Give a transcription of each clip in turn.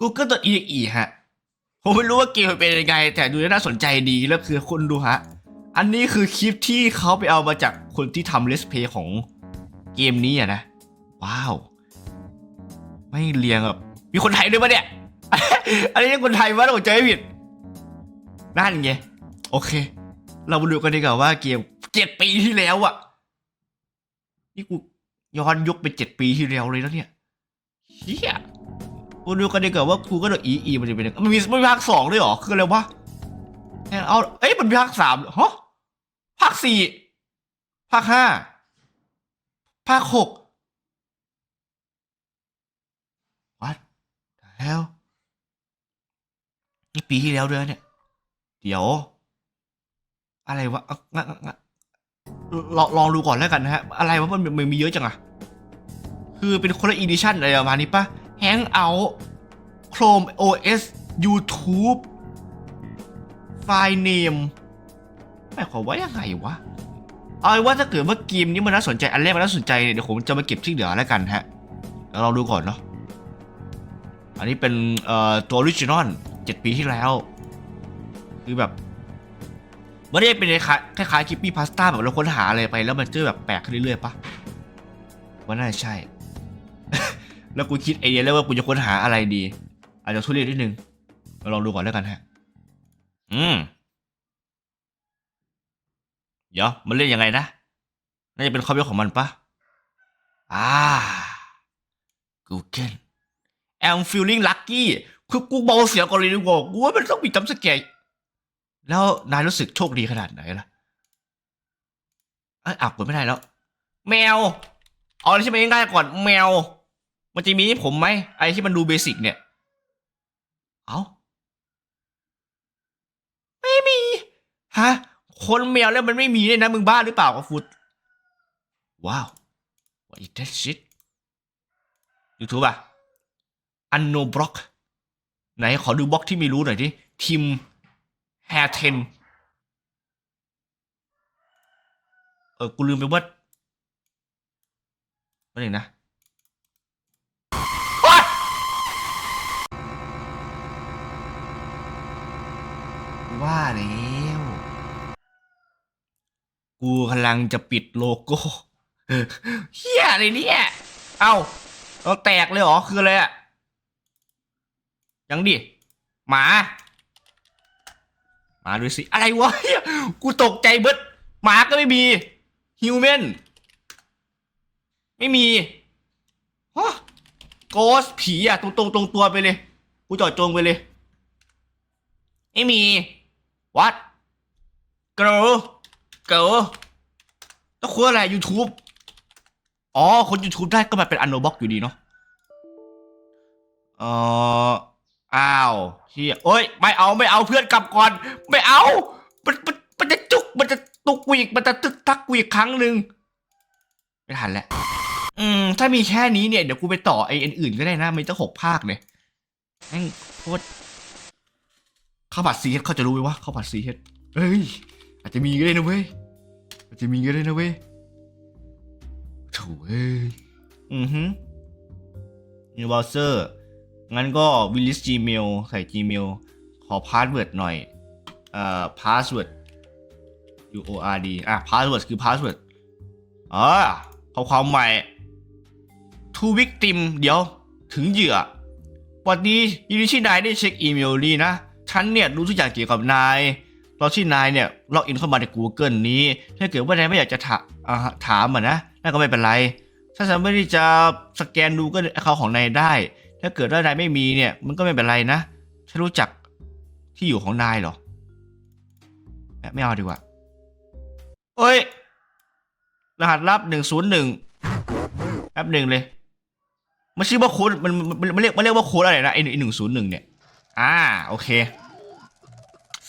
google.exe ฮะ ผมไม่รู้ว่าเกมมันเป็นยังไง แต่ดูน่าสนใจดีแล้วคือคุณดูฮะ อันนี้คือคลิปที่เขาไปเอามาจากคนที่ทำเลสเพย์ของเกมนี้อะนะ ว้าว ไม่เรียงแบบมีคนไทยด้วยปะเนี่ย อันนี้คนไทยวะเราใจผิด นั่นไง โอเค เรามาดูกันดีกว่าว่าเกมเจ็ดปีที่แล้วอะนี่กูย้อนยุคไปเจ็ดปีที่แล้วเลยแล้วเนี่ยเฮียมาดูกันดีกว่าว่ากูก็โดนอีอีมันจะเป็นยังไงมันมีมันมีภาคสองด้วยเหรอคืออะไรวะเอาเอ้ยมันมีภาคสามฮะภาคสี่ภาคห้าภาคหก What the hell นี่ปีที่แล้วด้วยนเนี่ย เดี๋ยว อะไรวะอะงั้นงั้นงั้นลองลองดูก่อนแล้วกันนะฮะ อะไรวะมันมันมีเยอะจังอะคือเป็นคนละอีดิชั่นอะไรประมาณนี้ปะ Hangout Chrome OS YouTube ไฟล์เนมหมายความว่ายังไงวะ เอาว่าถ้าเกิดว่าเกมนี้มันน่าสนใจ อันแรกมันน่าสนใจเนี่ยเดี๋ยวผมจะมาเก็บที่เหลือแล้วกันฮะเราดูก่อนเนาะ อันนี้เป็นตัวออริจินอลเจ็ดปีที่แล้ว คือแบบไม่ได้เป็นคล้ายคล้ายคิปปี้พาสต้าแบบเราค้นหาอะไรไปแล้วมันเจอแบบแปลกขึ้นเรื่อยๆปะว่าน่าจะใช่ แล้วกูคิดไอเดียแล้วว่ากูจะค้นหาอะไรดี อาจจะทุเรศนิดนึงมาลองดูก่อนแล้วกันฮะ อืม เดี๋ยวมันเล่นยังไงนะ น่าจะเป็นคอมพิวเตอร์ของมันปะอ่า Google I'm feeling lucky คือกูเบาเสียงก่อนเลยดีกว่ากูว่ามันต้องมีจำสแกร์แล้วนายรู้สึกโชคดีขนาดไหนล่ะเอ้ยอับกดไม่ได้แล้ว แมว เอาอะไรที่มันง่ายๆก่อน แมว มันจะมีให้ผมไหมไอ้ที่มันดูเบสิกเนี่ย เอาไม่มี ฮะ คนแมวแล้วมันไม่มีเนี่ยนะมึงบ้าหรือเปล่ากับฟุต ว้าว what is that shit YouTube อะอันโนบล็อกไหนขอดูบล็อกที่ไม่รู้หน่อยดิทีมแฮเทนเออ กูลืมไปว่าอะไรนะโอ๊ย ว่าแล้วกูกำลังจะปิดโลโก้เฮียอะไรเนี่ยเอ้าเราแตกเลยเหรอ คืออะไรอะยังดิ หมามาดูสิ อะไรวะกูตกใจเบิดหมาก็ไม่มีฮิวแมนไม่มีฮะโกสผีอะตรงตรงตรงตัวไปเลย กูจอดจงไปเลย ไม่มี วัดเกิร์ลเกิร์ลต้องคุยอะไร YouTube อ๋อ คน YouTube ได้ก็มาเป็นอันโนบ็อกอยู่ดีเนาะเอออ้าวเฮียโอ้ย ไม่เอาไม่เอาเพื่อนกลับก่อน ไม่เอา มันมันมันจะจุก มันจะตุกกูอีกมันจะตึกทักกูอีกครั้งหนึ่งไม่ทันแล้ว อืม ถ้ามีแค่นี้เนี่ย เดี๋ยวกูไปต่อไอ้อันอื่นก็ได้นะมันจะหกภาคเนี่ยแม่งโคตร ข้าวผัดซีเฮดเขาจะรู้ไหมวะข้าวผัดซีเฮดเอ้ย อาจจะมีก็ได้นะเว้ยอาจจะมีก็ได้นะเว้ยโถูเอ้ยอือฮึนิวเบราว์เซอร์งั้นก็ v i l l i s Gmail ใส่ Gmail ขอพาสเวิร์ดหน่อย เอ่อพาสเวิร์ด U O R D อะพาสเวิร์ดคือพาสเวิร์ดอ๋อข้อความใหม่ to victim เดี๋ยวถึงเหยื่อวันนี้ยินดีที่นายได้เช็คอีเมลนี้นะ ฉันเนี่ยรู้ทุกอย่างเกี่ยวกับนายตอนที่นายเนี่ยล็อกอินเข้ามาใน Google นี้ ถ้าเกิดว่านายไม่อยากจะถาอ่าถามอะนะนั่นก็ไม่เป็นไร ถ้าฉันไม่ได้จะสแกนดูก็เขาของนายได้ ถ้าเกิดว่านายไม่มีเนี่ยมันก็ไม่เป็นไรนะฉันรู้จักที่อยู่ของนายหรอแม่ไม่เอาดีกว่าเอ้ย รหัสลับหนึ่งศูนย์หนึ่งแอปหนึ่งเลยมันชื่อว่าโค้ดมันมันเรียกมันเรียกว่าโค้ดอะไรนะไอหนึ่งศูนย์หนึ่งเนี่ย อ่า โอเค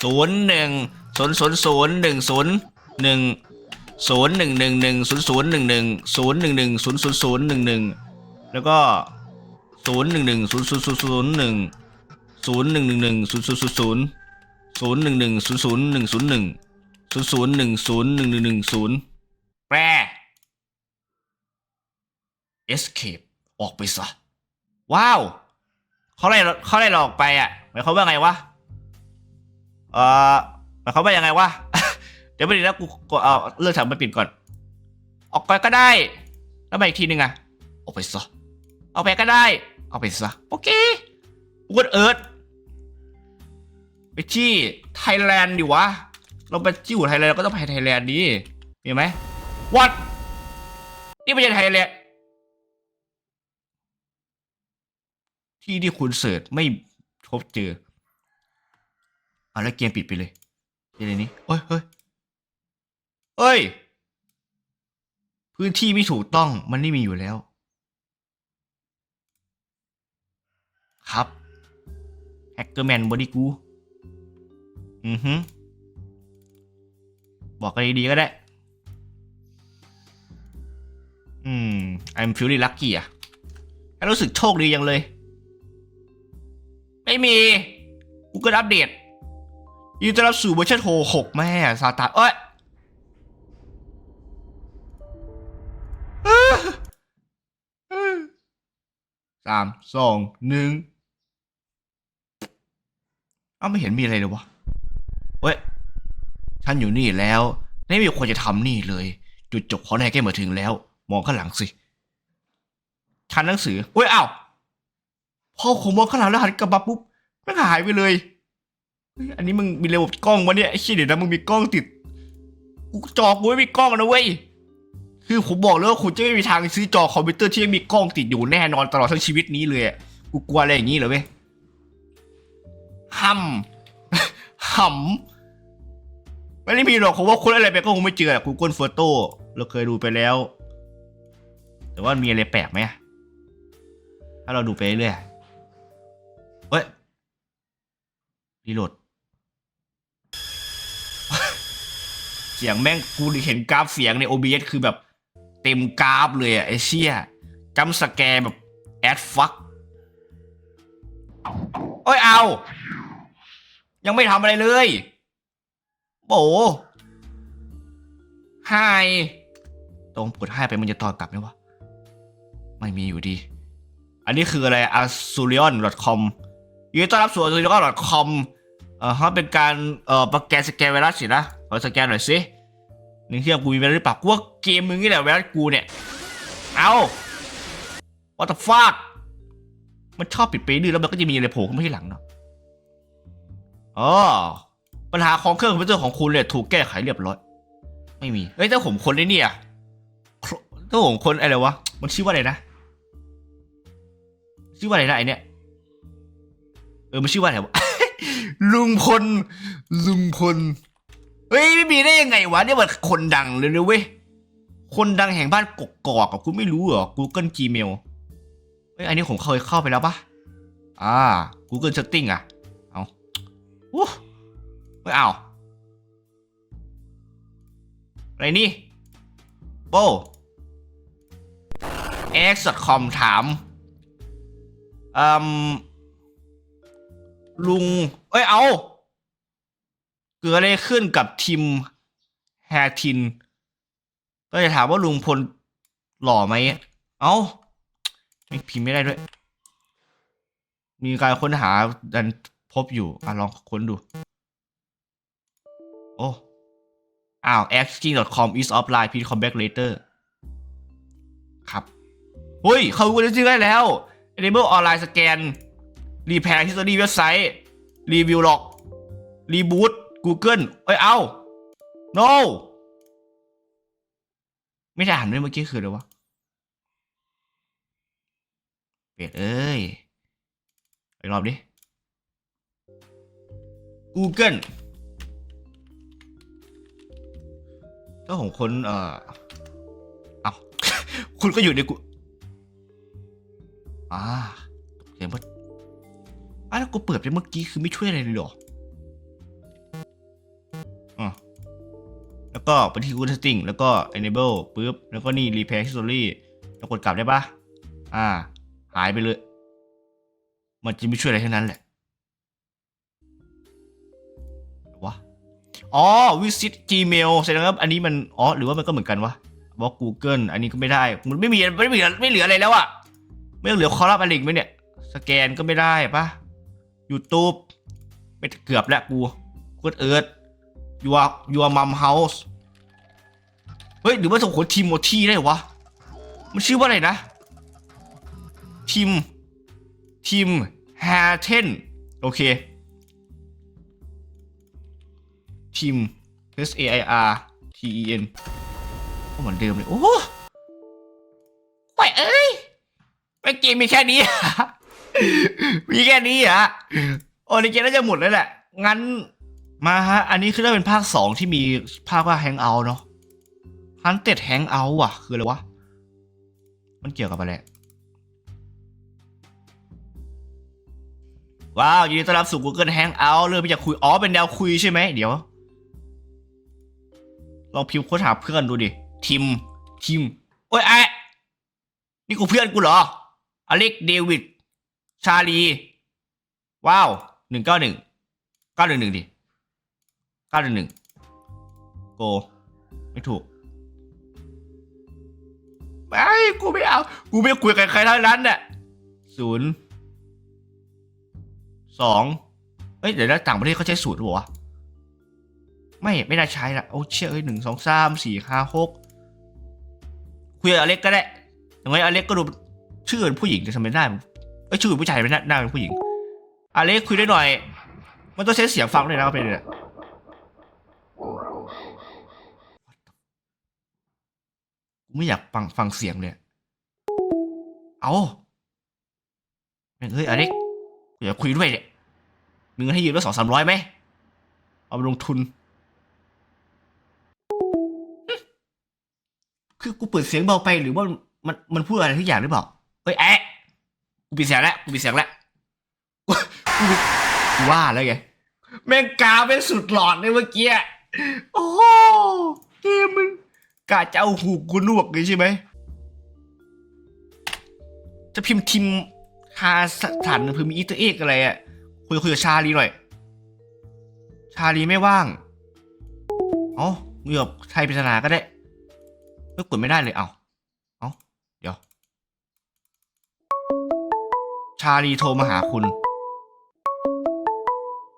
ศูนย์หนึ่งศูนย์ศูนย์ศูนย์หนึ่งศูนย์หนึ่งศูนย์หนึ่งหนึ่งหนึ่งศูนย์ศูนย์หนึ่งหนึ่งศูนย์หนึ่งหนึ่งศูนย์ศูนย์ศูนย์หนึ่งหนึ่งแล้วก็ศูนย์หนึ่งหนึ่งศูนย์ศูนย์ศูนย์ศูนย์หนึ่งศูนย์หนึ่งหนึ่งหนึ่งศูนย์ศูนย์ศูนย์ศูนย์ศูนย์หนึ่งหนึ่งศูนย์ศูนย์หนึ่งศูนย์หนึ่งศูนย์ศูนย์หนึ่งศูนย์หนึ่งหนึ่งหนึ่งศูนย์แปร escape ออกไปซะว้าวเขาไล่เรเขาไล่เราออกไปอะหมายความว่าไงวะ เออหมายความว่ายังไงวะ เดี๋ยวไปดีแล้วกูกูเอาเรื่องถามมาปิดก่อน ออกไปก็ได้ แล้วมาอีกทีหนึ่งอะออกไปซะออกไปก็ได้ออกไปซะโอเคกูกดเอิร์ธไปที่ไทยแลนด์ดิวะ เราไปที่อยู่ไทยแลนด์เราก็ต้องไปไทยแลนด์ดิมีไหมวัดนี่ไม่ใช่ไทยแลนด์ที่ที่คุณเสิร์ชไม่พบเจอ อาแล้วเกมปิดไปเลยเดี๋ยวนี้เฮ้ยเฮ้ยเฮ้ย พื้นที่ไม่ถูกต้องมันไม่มีอยู่แล้ว ครับแฮกเกอร์แมนบอดี้กู อือฮึบอกกันดีๆก็ได้ อืม I'm feeling lucky อะแค่รู้สึกโชคดียังเลย ไม่มี Google อัปเดต ยินดีต้อนรับสู่เวอร์ชันโหกแม่ซาตานเอ้ยสามสองหนึ่งเอ้าไม่เห็นมีอะไรเลยวะเว้ยฉันอยู่นี่แล้วไม่มีคนจะทำนี่เลย จุดจบของนายแกมาถึงแล้ว มองข้างหลังสิชั้นหนังสือเว้ยอ้าวพอผมมองข้างหลังแล้วหันกลับมาปุ๊บมันหายไปเลย อันนี้มึงมีระบบกล้องวะเนี่ยไอ้เชี่ยเดี๋ยวนะมึงมีกล้องติดกูจอกูไม่มีกล้องนะเว้ยคือผมบอกเลยว่าคุณจะไม่มีทางซื้อจอคอมพิวเตอร์ที่ไม่มีกล้องติดอยู่แน่นอนตลอดทั้งชีวิตนี้เลยอะกูกลัวอะไรอย่างนี้เหรอเว้ยฮัมฮัมไม่ได้มีหรอกผมว่าคนอะไรไปก็คงไม่เจอกูเกิลโฟอร์โต้เราเคยดูไปแล้ว แต่ว่ามีอะไรแปลกไหมถ้าเราดูไปเรื่อยเฮ้ยรีโหลด เสียงแม่งกูเห็นกราฟเสียงใน OBS คือแบบเต็มกราฟเลยอะไอเชี่ยจำสแกร์แบบแอดฟักโอ้ยเอา ยังไม่ทำอะไรเลยโบไฮตรงกดไฮไปมันจะต่อกลับไหมวะ ไม่มีอยู่ดี อันนี้คืออะไร a s u r i o n com ยินดีต้อนรับสู่ a s u r i o n com เอ่อเขาเป็นการเอ่อประแกนสแกนไวรัสสินะ ขอสแกนหน่อยสิหนึ่งที่กูมีไวรัสหรือเปล่ากูว่าเกมมึงนี่แหละไวรกูเนี่ย เอา what the fuck มันชอบปิดไปดื้อแล้วมันก็จะมีอะไรโผล่ขึ้นมาที่หลังเนาะอ๋อปัญหาของเครื่องคอมพิวเตอร์ของคุณเนี่ยถูกแก้ไขเรียบร้อย ไม่มีเฮ้ยถ้าผมคนได้เนี่ยถ้าผมคนอะไรวะ มันชื่อว่าอะไรนะ ชื่อว่าอะไรนะไอเนี่ยเออมันชื่อว่าอะไรวะลุงพลลุงพล เฮ้ยไม่มีได้ยังไงวะเนี่ยมันคนดังเลยนะเว้ยคนดังแห่งบ้านกกอกกับคุณไม่รู้เหรอ Google Gmail เฮ้ยอันนี้ผมเคยเข้าไปแล้วปะอ่า Google Setting อะเอาอู้ไม่เอาอะไรนี่โบ x.com ถามอืมลุง เอ้ยเอา เกิดอะไรขึ้นกับทีมแฮทิน ก็จะถามว่าลุงพลหล่อไหม เอาไม่พิมพ์ไม่ได้ด้วย มีการค้นหาดันพบอยู่ อะ ลองค้นดู โอ้อ้าว asking.com is offline please come back later ครับเฮ้ย เข้ากูจะซื้อได้แล้ว enable online scan repair history เว็บไซต์ review log reboot Google เอ้ยเอา no ไม่ได้อ่านด้วยเมื่อกี้คืออะไรวะเป็ดเอ้ยไปรอบดิ Google ก็ของคนเอ่อเอาคุณก็อยู่ในกูอ่าเห็นว่าอะแล้วกูเปิดไปเมื่อกี้คือไม่ช่วยอะไรเลยหรอ ก็ไปที่ Google Setting แล้วก็ Enable ปุ๊บ แล้วก็นี่ Repair History แล้วกดกลับได้ปะอ่า หายไปเลย มันจะไม่ช่วยอะไรทั้งนั้นแหละวะอ๋อ visit Gmail แสดงว่าอันนี้มัน อ๋อ หรือว่ามันก็เหมือนกันวะบล็อก Google อันนี้ก็ไม่ได้ มันไม่มีไม่เหลือไม่เหลืออะไรแล้วอะไม่เหลือคอลัมน์อะไรอีกไหมเนี่ย สแกนก็ไม่ได้ปะ YouTube ไม่เกือบแล้วกูกดเอิร์ดยัวยัวมัมเฮาส์ ฮ้ยหรือว่าส่งคนทีมโมทีได้วะ มันชื่อว่าอะไรนะทีมทีมแฮเทนโอเคทีม S A I R T E N ก็เหมือนเดิมเลย โอ้โหไปเอ้ยไม่เกมมีแค่นี้ มีแค่นี้เหรอะโอ้ในเกมน่าจะหมดแล้วแหละ งั้นมาฮะ อันนี้คือน่าเป็นภาคสองที่มีภาคว่า Hangout เนาะ Hunted Hangout อะ คืออะไรวะ มันเกี่ยวกับอะไร ว้าวยินดีต้อนรับสู่ Google Hangout เรื่องที่จะคุย อ๋อ เป็นแนวคุยใช่ไหม เดี๋ยว ลองพิมพ์ค้นหาเพื่อนดูดิ ทิม ทิม โอ้ยไอ้นี่กูเพื่อนกูเหรอ อเล็ก เดวิด ชาลี ว้าวหนึ่งเก้าหนึ่งเก้าหนึ่งหนึ่งดิเก้าหนึ่งหนึ่งโก ไม่ถูก ไม่กูไม่เอา กูไม่คุยกับใครทั้งนั้นน่ะศูนย์สองเอ้ยเดี๋ยวนะต่างประเทศเขาใช้สูตรหรือเปล่าวะไม่ไม่น่าใช้ละโอ้เชี่ยเอ้ยหนึ่งสองสามสี่ห้าหกคุยกับอเล็กก็ได้ย่างไรอเล็กก็ดูชื่อเป็นผู้หญิงแต่ทำไมหน้ามันเอ้ยชื่อเป็นผู้ชายไม่หน้าเป็นผู้หญิงอเล็กคุยได้หน่อย มันต้องใช้เสียงฟังด้วยนะเป็นเนี่ย ไม่อยากฟังฟังเสียงเลย เอาเฮ้ยอเล็กกูอยากคุยด้วยเนี่ยมีเงินให้ยืมแล้วสองสามร้อยไหม เอาไปลงทุน คือกูเปิดเสียงเบาไปหรือว่ามันมันพูดอะไรทุกอย่างหรือเปล่า เฮ้ยแอะกูปิดเสียงแล้ว กูปิดเสียงแล้ว กูว่าแล้วไง แม่งกาเป็นสุดหลอดเลยเมื่อกี้อะโอ้ กาจะเอาหูกูนวกเลยใช่ไหม จะพิมพ์ทิมหาสถานพิมพ์อีเตอร์เอกอะไรอะคุยคุยกับชาลีหน่อย ชาลีไม่ว่าง เอ้ามึงกับไทยปริศนาก็ได้ไม่กดไม่ได้เลย เอ้า เอ้า เดี๋ยว ชาลีโทรมาหาคุณ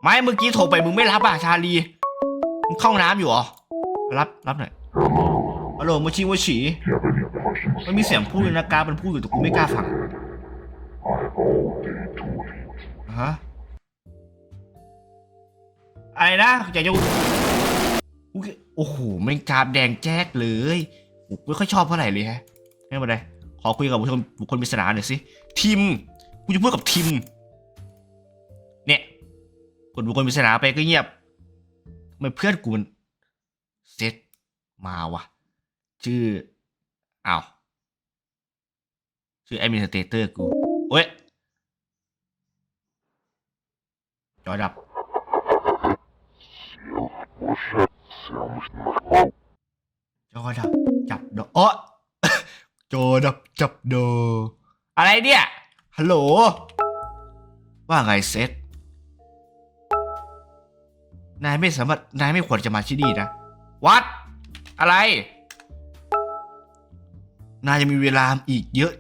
ไม่เมื่อกี้โทรไปมึงไม่รับอะชาลี มึงเข้าน้ำอยู่เหรอ รับ รับหน่อย ฮัลโหลมูชิมูชิมันมีเสียงพูดอยู่นะการมันพูดอยู่แต่กูไม่กล้าฟังฮะอะไรนะอยากจะโอ้โหแม่งกราบแดงแจ๊กเลยกูไม่ค่อยชอบเท่าไหร่เลยฮะไม่เป็นไรขอคุยกับบุคคลบุคคลปริศนาหน่อยสิทีมกูจะพูดกับทีมเนี่ยกดบุคคลปริศนาไปก็เงียบไมเพื่อนกูมันเซตมาวะ ชื่ออ้าวชื่อแอดมินสเตเตอร์กูเว้ยจอดับจอดับจับดออ๋อจอดับจับโดอะไรเนี่ยฮัลโหลว่าไงเซตนายไม่สามารถนายไม่ควรจะมาที่นี่นะวัดอะไร นายยังมีเวลาอีกเยอะ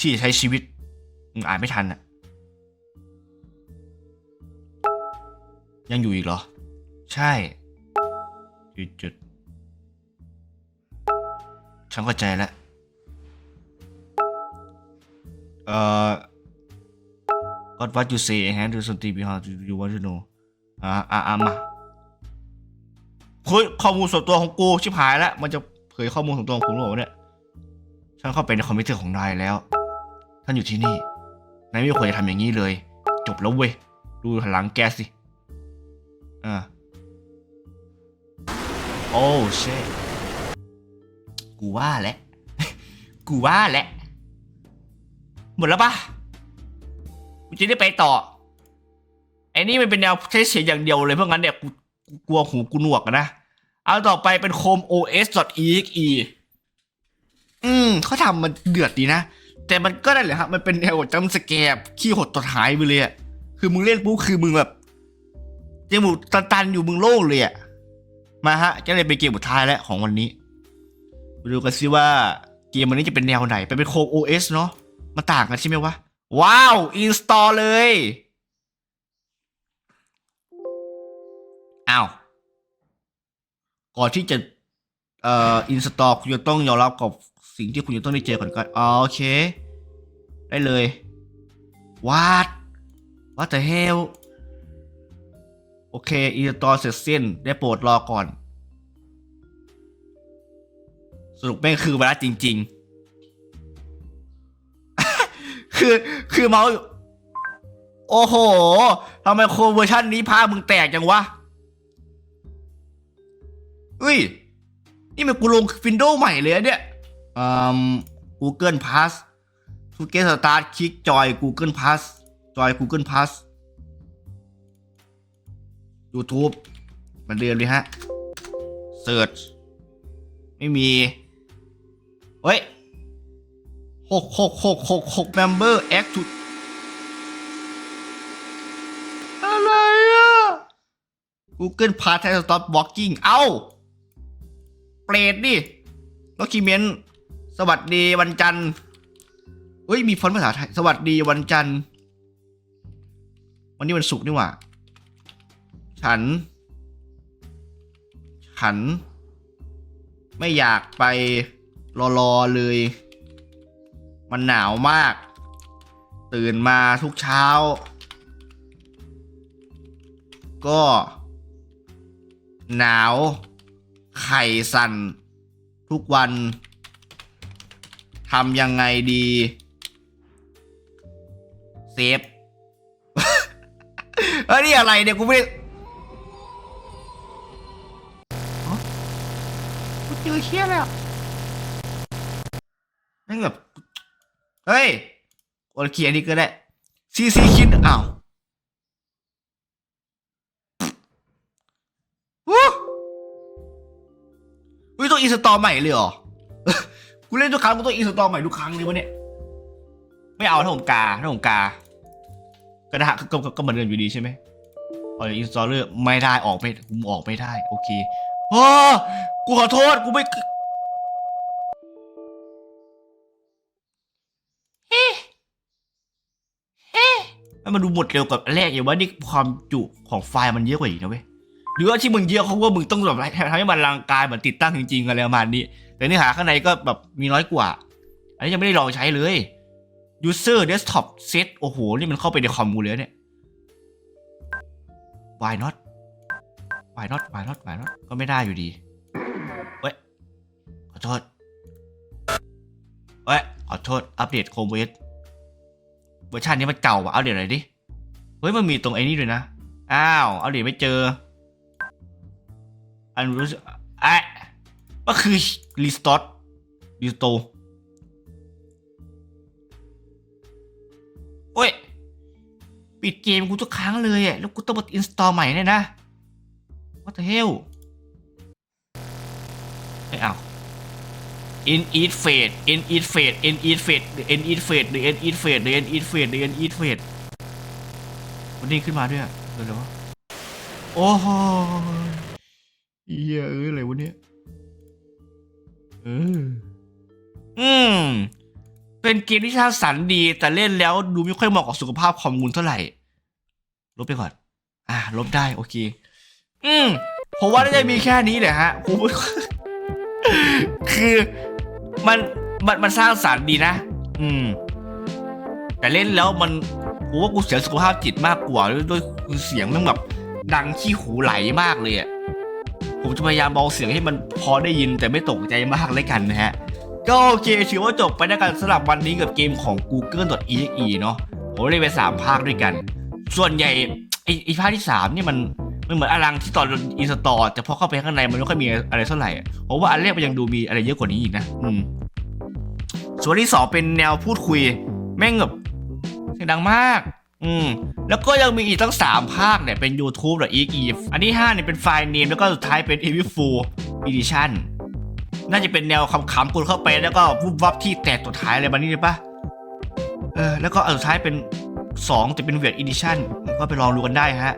ที่จะใช้ชีวิตมึงอ่านไม่ทันอะยังอยู่อีกเหรอ ใช่ จุดจุดๆฉันเข้าใจแล้ว เอ่อ What what you say and do something behind you want to know อ่าอ่าอ่ามาคุยข้อมูลส่วนตัวของกูชิบหายแล้ว มันจะเผยข้อมูลส่วนตัวของผมหรือเปล่าเนี่ย ฉันเข้าไปในคอมพิวเตอร์ของนายแล้ว ท่านอยู่ที่นี่ นายไม่ควรจะทำอย่างนี้เลย จบแล้วเว้ย ดูหลังแกสิ อ่า โอ้เชตกูว่าแหละ กูว่าแหละ หมดแล้วปะกูจะได้ไปต่อ ไอ้นี่มันเป็นแนวใช้เสียงอย่างเดียวเลย เพราะงั้นเนี่ย กูกลัวหูกูหนวกนะ เอาต่อไปเป็น chrome os.exe อืมเขาทำมันเดือดดีนะ แต่มันก็ได้แหละครับ มันเป็นแนวจำสแกบขี้หดตดหายไปเลยอะคือมึงเล่นปุ๊บคือมึงแบบยังมึงตันๆอยู่มึงโล่งเลยอะมาฮะก็เลยเป็นเกมสุดท้ายแล้วของวันนี้มาดูกันซิว่าเกมวันนี้จะเป็นแนวไหนเป็นเป็นโคม OS เนาะมันต่างกันใช่ไหมวะ ว้าว อินสตอลเลยอ้าวก่อนที่จะเอ่ออินสตอลคุณจะต้องยอมรับกับ สิ่งที่คุณจะต้องได้เจอก่อนก่อนโอเค ได้เลย what what the hell โอเคอินสตอลเสร็จสิ้นได้โปรดรอก่อน สรุปแม่งคือไวรัสจริง ๆ คือคือเมาส์โอ้โหทำไมโคเวอร์ชันนี้พามึงแตกจังวะอุ้ย นี่มันกูลงวินโดใหม่เลยเนี่ย อืม Google Pass ทูเกสตาร์ทคลิกจอย Google Pass จอย Google Pass YouTube เหมันเดิมเลยฮะ Search ไม่มี เฮ้ยหกหกหกหกหก member act to อะไรอะ Google Pass has stop blocking เอ้า เปรตดิล็อกคิเมน สวัสดีวันจันทร์เฮ้ยมีฟอนต์ภาษาไทย สวัสดีวันจันทร์ วันนี้วันศุกร์นี่หว่า ฉัน ฉัน ไม่อยากไปรอรอๆเลย มันหนาวมาก ตื่นมาทุกเช้า ก็ หนาว ไข่สั่นทุกวัน ทำยังไงดีเซฟเฮ้ยนี่อะไรเนี่ยกูไม่ได้ฮะกูเจอเชี่ยแล้วแม่งแบบเฮ้ยโอเคอันนี้ก็ได้ซีซีคิดอ้าววู้อุ้ยต้องอินสตอลใหม่เลยเหรอ กูเล่นทุกครั้งกูต้องอินสตอลใหม่ทุกครั้งเลยวะเนี่ย ไม่เอาถ้าผมกาถ้าผมกาก็ได้ก็ก็ก็เหมือนเดิมอยู่ดีใช่ไหมพออินสตอลเลอร์ไม่ได้ออกไม่กูออกไม่ได้ โอเคโอ้กูขอโทษกูไม่ให้มันดูหมดเร็วกับแรกอย่างว่านี่ความจุของไฟล์มันเยอะกว่าอีกนะเว้ย หรือว่าที่มึงเยอะเขาว่ามึงต้องแบบทำให้มันรังกายเหมือนติดตั้งจริงๆอะไรประมาณนี้ แต่เนื้อหาข้างในก็แบบมีน้อยกว่า อันนี้ยังไม่ได้ลองใช้เลย user desktop set โอ้โห นี่มันเข้าไปในคอมกูเลยเนี่ย why not why not why not why not ก็ไม่ได้อยู่ดี เว้ย ขอโทษ เว้ย ขอโทษ อัปเดตโคมเวสเวอร์ชันนี้มันเก่าว่ะอัปเดตหน่อยดิ เฮ้ย มันมีตรงไอ้นี่ด้วยนะ อ้าว อัปเดตไม่เจอ อันรู้สึกอก็คือรีสตอร์รีสโตโอ้ย ปิดเกมกูทุกครั้งเลยอะแล้วกูต้องมาอินสตอลใหม่เนี่ยนะ What the hell ไม่เอา in eat fade in eat fade in eat fade in eat fade in eat fade in eat fade in eat fade มันนี่ขึ้นมาด้วยอะเดี๋ยวเลยวโอ้โห เหี้ยเอ้ยอะไรวะเนี่ยเอออืม เป็นเกมที่สร้างสรรค์ดี แต่เล่นแล้วดูไม่ค่อยเหมาะกับสุขภาพคอมมูลเท่าไหร่ ลบไปก่อน อ่าลบได้โอเค อืมผมว่าน่าจะมีแค่นี้แหละฮะผมคือมันมันมันสร้างสรรค์ดีนะ อืม แต่เล่นแล้วมันกูว่ากูเสียสุขภาพจิตมากกว่าด้วยด้วยเสียงมันแบบดังขี้หูไหลมากเลยอะ ผมจะพยายามเบาเสียงให้มันพอได้ยินแต่ไม่ตกใจมากเลยกันนะฮะ ก็โอเคถือว่าจบไปด้วยกันสำหรับวันนี้กับเกมของ Google.exe เนาะผมเล่นไป3ภาคด้วยกัน ส่วนใหญ่ไอ้ไอ้ภาคที่3นี่มันมันเหมือนอลังที่ตอนอินสตอลแต่พอเข้าไปข้างในมันไม่ค่อยมีอะไรเท่าไหร่อะผมว่าอันแรกมันยังดูมีอะไรเยอะกว่านี้อีกนะอืมส่วนที่สองเป็นแนวพูดคุย แม่งแบบเสียงดังมาก อืมแล้วก็ยังมีอีกตั้ง 3 ภาคเนี่ยเป็น YouTube หรือ e e อันที่5เนี่ยเป็นไฟล์เนมแล้วก็สุดท้ายเป็น e v i f u l Edition น่าจะเป็นแนวขำๆกดเข้าไปแล้วก็วุบวับที่แตกสุดท้ายอะไรแบบนี้เลยปะเออแล้วก็อันสุดท้ายเป็น 2 แต่เป็นเวียด Edition ก็ไปลองดูกันได้ฮะ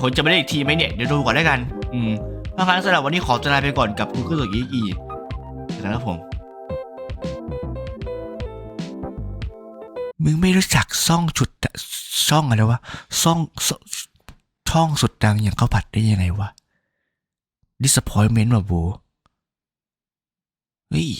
ผมจะไม่ได้อีกทีไหมเนี่ย เดี๋ยวดูก่อนได้กัน อืมถ้างั้นสำหรับวันนี้ขอตัวลาไปก่อนกับ Google ตัว e e นะครับผม มึงไม่รู้จักซ่องจุดช่องอะไรวะซ่องซ่องช่องสุดดังอย่างข้าวผัดได้ยังไงวะ disappointment ว่ะบูเฮ้ย